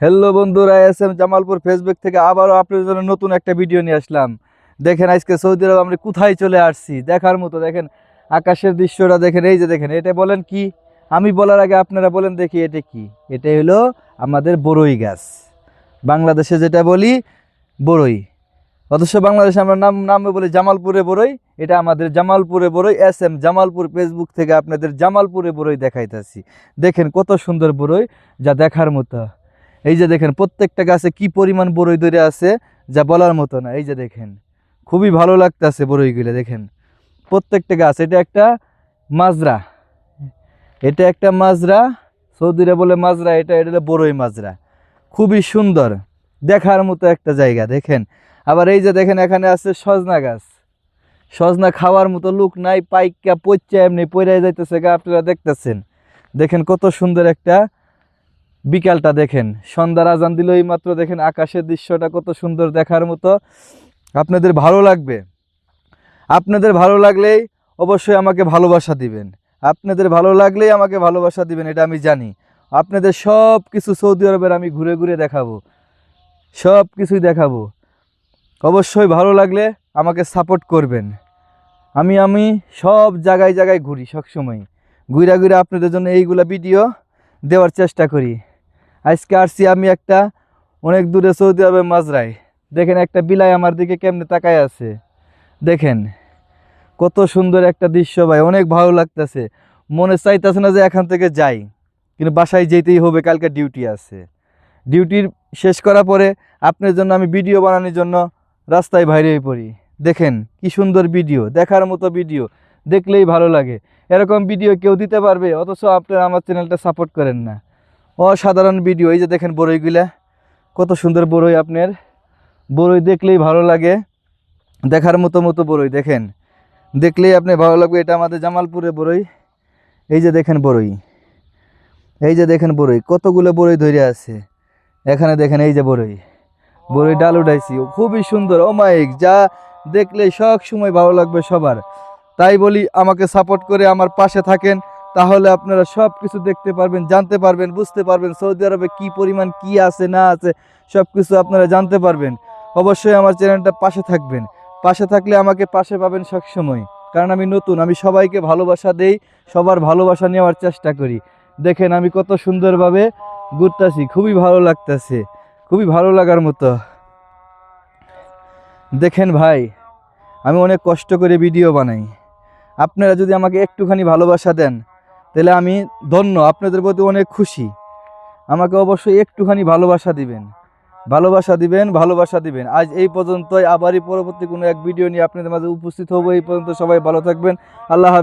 Hello বন্ধুরা S M Jamalpur Facebook থেকে আবারও আপনাদের জন্য নতুন একটা ভিডিও নিয়ে আসলাম। দেখেন আজকে সৌদি আরব আমরা কোথায় চলে আসছি? দেখার মতো, দেখেন আকাশের দৃশ্যটা দেখেন, এই যে দেখেন, এটা বলেন কি? আমি বলার আগে আপনারা বলেন দেখি এটা কি? এটা হলো আমাদের বড়ই গাছ। বাংলাদেশে যেটা বলি বড়ই অথচ বাংলাদেশে আমরা নাম, নামে বলি জামালপুরে বড়ই এটা আমাদের জামালপুরে বড়ই এস এম জামালপুর ফেসবুক থেকে আপনাদের জামালপুরে বড়ই দেখাইতেছি। দেখেন কত সুন্দর বড়ই যা দেখার মতো। এই যে দেখেন, প্রত্যেকটা গাছে কি পরিমাণ বরই ধরে আছে যা বলার মতো না। এই যে দেখেন, খুবই ভালো লাগতেছে বড়ইগুলো দেখেন। প্রত্যেকটা গাছ, এটা একটা মাজরা। এটা একটা মাজরা, সৌদিরা বলে মাজরা, এটা এটা বড়ই মাজরা। খুবই সুন্দর, দেখার মতো একটা জায়গা, দেখেন। আবার এই যে দেখেন, এখানে আছে সজনা গাছ। সজনা খাওয়ার মতো লোক নাই, পাইকা পচা এমনি পড়ে যাইতেছে গা, আপনারা দেখতেছেন। দেখেন কত সুন্দর একটা বিকালটা দেখেন, সন্ধ্যার আজান দিল মাত্র দেখেন আকাশের দৃশ্যটা কত সুন্দর দেখার মতো। আপনাদের ভালো লাগবে। আপনাদের ভালো লাগলেই অবশ্যই আমাকে ভালোবাসা দিবেন। আপনাদের ভালো লাগলেই আমাকে ভালোবাসা দিবেন, এটা আমি জানি। আপনাদের সব কিছু সৌদি আরবের আমি ঘুরে ঘুরে দেখাবো। সব কিছুই দেখাবো। অবশ্যই ভালো লাগলে আমাকে সাপোর্ট করবেন। আমি আমি সব জায়গায় জায়গায় ঘুরি সবসময়। ঘুরা ঘুরে আপনাদের জন্য এইগুলা ভিডিও দেওয়ার চেষ্টা করি। আজকে আসছি আমি একটা অনেক দূরে সৌদি আরবের মাজরায় দেখেন একটা বিলাই আমার দিকে কেমনে তাকায় আছে। দেখেন, কত সুন্দর একটা দৃশ্য ভাই, অনেক ভালো লাগতেছে। মনে চাইতেছে না যে এখান থেকে যাই, কিন্তু বাসায় যেতেই হবে, কালকে ডিউটি আছে। ডিউটির শেষ করার পরে আপনার জন্য আমি ভিডিও বানানোর জন্য রাস্তায় বাইরে পড়ি। দেখেন, কি সুন্দর ভিডিও, দেখার মতো ভিডিও, দেখলেই ভালো লাগে। এরকম ভিডিও কেউ দিতে পারবে, অথচ আপনারা আমার চ্যানেলটা সাপোর্ট করেন না। অসাধারণ ভিডিও এই যে দেখেন বড়ইগুলা, কত সুন্দর বড়ই আপনার। বড়ই দেখলেই ভালো লাগে, দেখার মতো মতো বড়ই, দেখেন। দেখলেই আপনি ভালো লাগবে, এটা আমাদের জামালপুরে বড়ই। এই যে দেখেন বড়ই, এই যে দেখেন বড়ই, কতগুলো বড়ই ধরে আছে। এখানে দেখেন এই যে বড়ই বড়ই ডাল উঠাইছি, খুবই সুন্দর, ও মাইক যা দেখলে সব সময় ভালো লাগবে সবার। তাই বলি, আমাকে সাপোর্ট করে আমার পাশে থাকেন। তাহলে আপনারা সব কিছু দেখতে পারবেন, জানতে পারবেন, বুঝতে পারবেন সৌদি আরবে কি পরিমাণ কি আছে, না আছে সব কিছু আপনারা জানতে পারবেন। অবশ্যই আমার চ্যানেলটা পাশে থাকবেন। পাশে থাকলে আমাকে পাশে পাবেন সবসময়। কারণ আমি নতুন, আমি সবাইকে ভালোবাসা দেই, সবার ভালোবাসা নেওয়ার চেষ্টা করি। দেখেন আমি কত সুন্দরভাবে ঘুরতেছি, খুবই ভালো লাগতেছে, খুবই ভালো লাগার মতো। দেখেন ভাই, আমি অনেক কষ্ট করে ভিডিও বানাই। আপনারা যদি আমাকে একটুখানি ভালোবাসা দেন তাহলে আমি ধন্য, আপনাদের প্রতি অনেক খুশি। আমাকে অবশ্যই একটুখানি ভালোবাসা দিবেন। ভালোবাসা দিবেন ভালোবাসা দিবেন। আজ এই পর্যন্তই, আবারই পরবর্তী কোনো এক ভিডিও নিয়ে আপনাদের মাঝে উপস্থিত হব। এই পর্যন্ত সবাই ভালো থাকবেন। আল্লাহ হাফেজ।